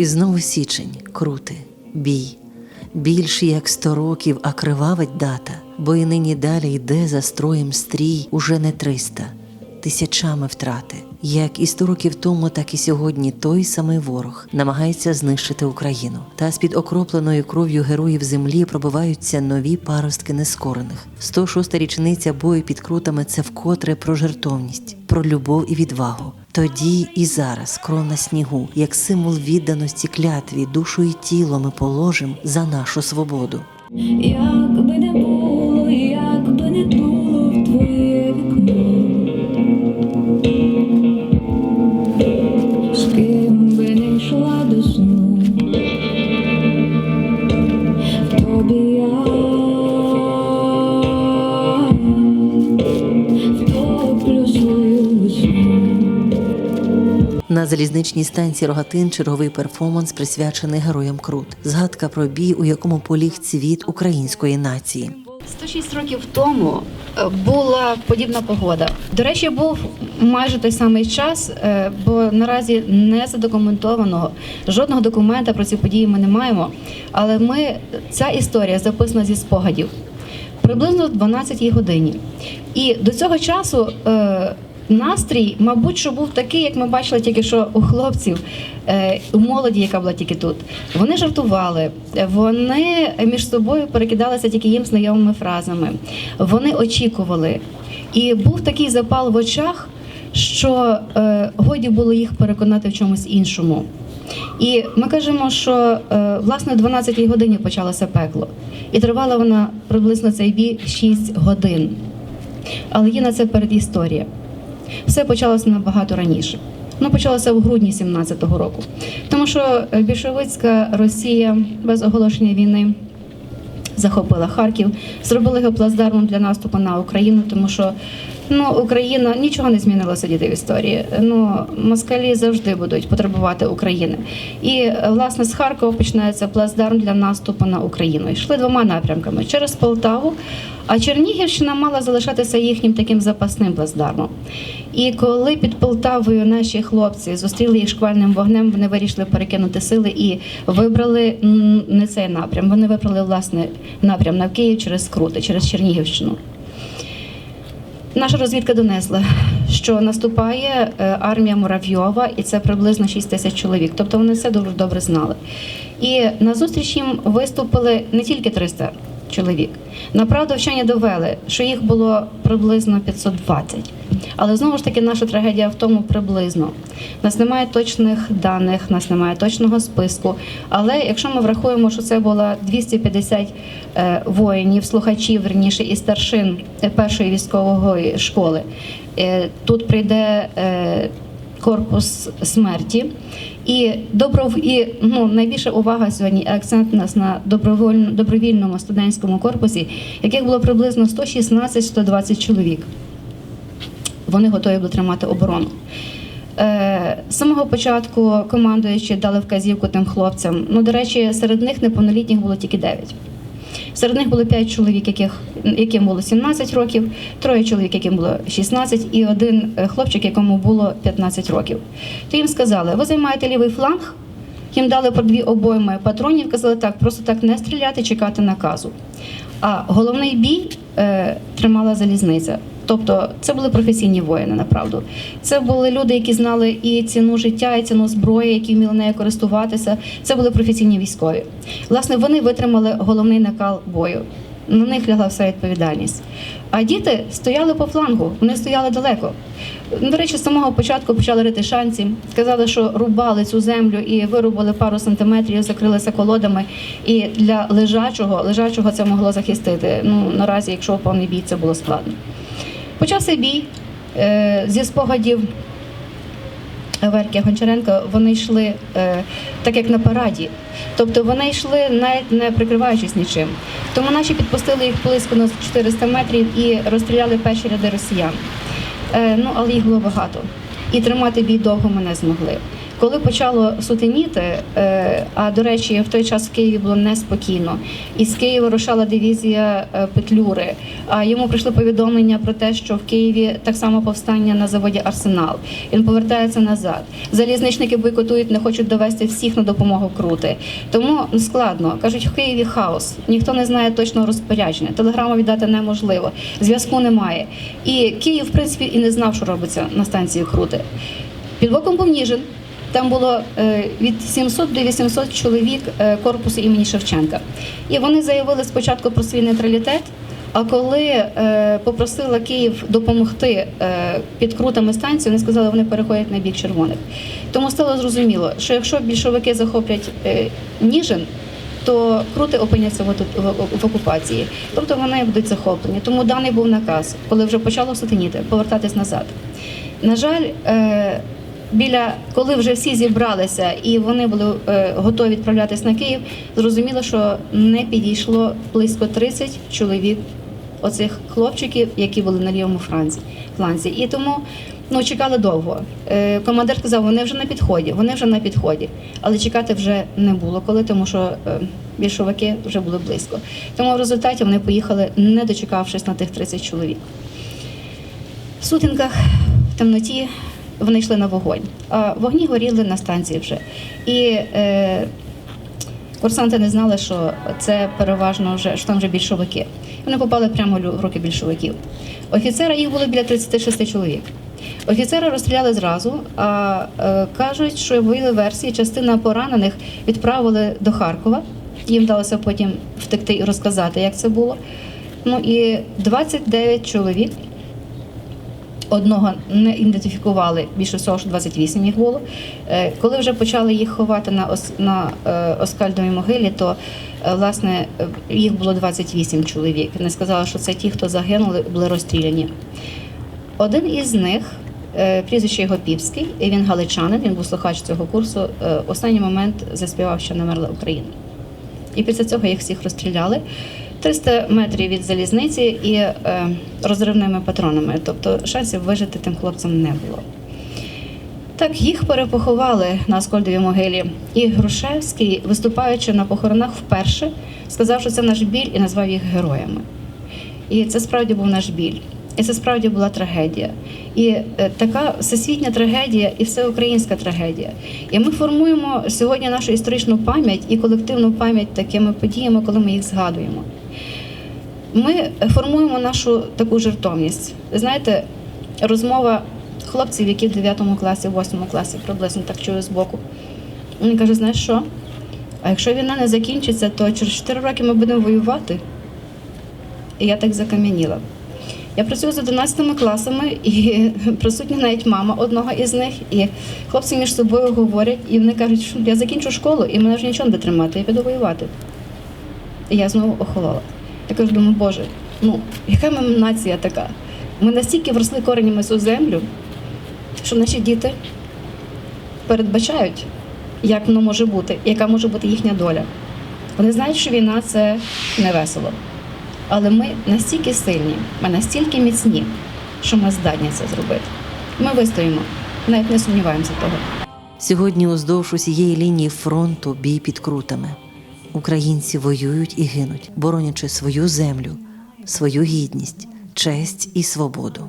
І знову січень, крути, бій. Більш як сто років, а кривавить дата, бо і нині далі йде за строєм стрій уже не триста, тисячами втрати. Як і сто років тому, так і сьогодні той самий ворог намагається знищити Україну. Та з-під окропленою кров'ю героїв землі пробиваються нові паростки нескорених. 106-та річниця бою під крутами це вкотре про жертовність, про любов і відвагу. Тоді і зараз кров на снігу, як символ відданості клятві, душу і тіло ми положимо за нашу свободу. Як би не було, На залізничній станції Рогатин черговий перформанс присвячений героям Крут. Згадка про бій, у якому поліг цвіт української нації. 106 років тому е, була подібна погода. До речі, був майже той самий час, е, бо наразі не задокументовано жодного документа про ці події ми не маємо. Але ми ця історія записана зі спогадів приблизно в 12 годині. І до цього часу. Настрій, мабуть, що був такий, як ми бачили тільки що у хлопців, е, у молоді, яка була тільки тут. Вони жартували, вони між собою перекидалися тільки їм знайомими фразами. Вони очікували. І був такий запал в очах, що е, годі було їх переконати в чомусь іншому. І ми кажемо, що е, власне о 12 годині почалося пекло, і тривала вона приблизно цей бій 6 годин. Але є на це передісторія. Все почалося набагато раніше. Воно почалося в грудні 17-го року, тому що е, більшовицька Росія без оголошення війни захопила Харків, зробили його плацдармом для наступу на Україну, тому що ну Україна нічого не змінилося діти в історії. Ну москалі завжди будуть потребувати України. І власне з Харкова починається плацдарм для наступу на Україну. Йшли двома напрямками через Полтаву. А Чернігівщина мала залишатися їхнім таким запасним плацдармом. І коли під Полтавою наші хлопці зустріли їх шквальним вогнем, вони вирішили перекинути сили і вибрали не цей напрям. Вони вибрали власне напрям на Київ через Крути, через Чернігівщину. Наша розвідка донесла, що наступає е, армія Муравйова, і це приблизно 6 тисяч чоловік. Тобто вони все дуже добре знали. І на зустріч їм виступили не тільки 300 чоловік. Направду вчені довели, що їх було приблизно 520. Але знову ж таки, наша трагедія в тому приблизно. Нас немає точних даних, нас немає точного списку. Але якщо ми врахуємо, що це було 250 е, воїнів, слухачів, верніше, і старшин е, першої військової школи, е, тут прийде. Корпус смерті і добро і ну найбільша увага сьогодні акцент у нас на добровольно добровільному студентському корпусі, яких було приблизно 116-120 чоловік вони готові були тримати оборону. Е, З самого початку командуючі дали вказівку тим хлопцям. Ну, до речі, серед них неповнолітніх було тільки 9. Серед них було 5 чоловік, яких, яким було 17 років, троє чоловік, яким було 16, і один е, хлопчик, якому було 15 років. То їм сказали, ви займаєте лівий фланг, їм дали по дві обойми патронів, казали так, просто так не стріляти, чекати наказу. А головний бій е, тримала залізниця. Тобто це були професійні воїни, направду. Це були люди, які знали і ціну життя, і ціну зброї, які вміли нею користуватися. Це були професійні військові. Власне, вони витримали головний накал бою. На них лягла вся відповідальність. А діти стояли по флангу, вони стояли далеко. До речі, з самого початку почали рити шанці. Сказали, що рубали цю землю і вирубали пару сантиметрів, закрилися колодами. І для лежачого, лежачого це могло захистити. Ну наразі, якщо повний бій, це було складно. Почався бій е, зі спогадів Верки Гончаренко, Вони йшли е, так, як на параді. Тобто вони йшли навіть не прикриваючись нічим. Тому наші підпустили їх близько на 400 метрів і розстріляли перші ряди росіян. Е, ну, але їх було багато. і тримати бій довго ми не змогли. Коли почало сутеніти, е, а до речі, в той час в Києві було неспокійно, і з Києва рушала дивізія е, Петлюри. А йому прийшли повідомлення про те, що в Києві так само повстання на заводі Арсенал. Він повертається назад. Залізничники бойкотують, не хочуть довести всіх на допомогу крути. Тому складно кажуть, в Києві хаос. Ніхто не знає точного розпорядження. Телеграму віддати неможливо, зв'язку немає. І Київ, в принципі, і не знав, що робиться на станції Крути. Під боком був Ніжин. Там було е, від 700 до 800 чоловік е, корпусу імені Шевченка. І вони заявили спочатку про свій нейтралітет. А коли е, попросила Київ допомогти під крутами станцію, вони сказали, що вони переходять на бік червоних. Тому стало зрозуміло, що якщо більшовики захоплять Ніжин, то крути опиняться в, окупації, тобто вони будуть захоплені. Тому даний був наказ, коли вже почало сутеніти, повертатись назад. На жаль, біля коли вже всі зібралися і вони були е, готові відправлятись на Київ, зрозуміло, що не підійшло близько 30 чоловік оцих хлопчиків, які були на лівому фланзі. І тому ну, чекали довго. Е, командир сказав, вони вже на підході, вони вже на підході. Але чекати вже не було коли, тому що е, більшовики вже були близько. Тому в результаті вони поїхали, не дочекавшись на тих 30 чоловік. В сутінках, в темноті вони йшли на вогонь. А вогні горіли на станції вже. І е, курсанти не знали, що це переважно вже що там вже більшовики. Вони попали прямо в руки більшовиків. Офіцера їх було біля 36 чоловік. Офіцера розстріляли зразу, а е, кажуть, що виявили версії, частина поранених відправили до Харкова. Їм вдалося потім втекти і розказати, як це було. Ну і 29 чоловік Одного не ідентифікували, більше всього, що 28 їх було. Е, Коли вже почали їх ховати на, ос, на е, Оскальдовій могилі, то е, власне їх було 28 чоловік. Не сказали, що це ті, хто загинули, були розстріляні. Один із них, прізвище його Півський, і він галичанин, він був слухач цього курсу. останній момент заспівав, що не мерла Україна. І після цього їх всіх розстріляли. 300 метрів від залізниці і е, розривними патронами. Тобто шансів вижити тим хлопцям не було. Так, їх перепоховали на Аскольдовій могилі. І Грушевський, виступаючи на похоронах вперше, сказав, що це наш біль і назвав їх героями. І це справді був наш біль. І це справді була трагедія. І е, така всесвітня трагедія і всеукраїнська трагедія. І ми формуємо сьогодні нашу історичну пам'ять і колективну пам'ять такими подіями, коли ми їх згадуємо. Ми формуємо нашу таку жертовність. Знаєте, розмова хлопців, які в 9 класі, 8 класі приблизно так чую збоку. Він каже: знаєш що? А якщо війна не закінчиться, то через 4 роки ми будемо воювати. І я так закам'яніла. Я працюю з 11 класами, і присутня навіть мама одного із них. І хлопці між собою говорять, і вони кажуть, що я закінчу школу, і мене вже нічого не тримати, я піду воювати. І я знову охолола. Кажу, думаю, Боже, ну яка ми нація така? Ми настільки вросли коренями цю землю, що наші діти передбачають, як воно може бути, яка може бути їхня доля. Вони знають, що війна це не весело. Але ми настільки сильні, ми настільки міцні, що ми здатні це зробити. Ми вистоїмо, навіть не сумніваємося того. Сьогодні уздовж усієї лінії фронту бій під крутами. Українці воюють і гинуть, боронячи свою землю, свою гідність, честь і свободу.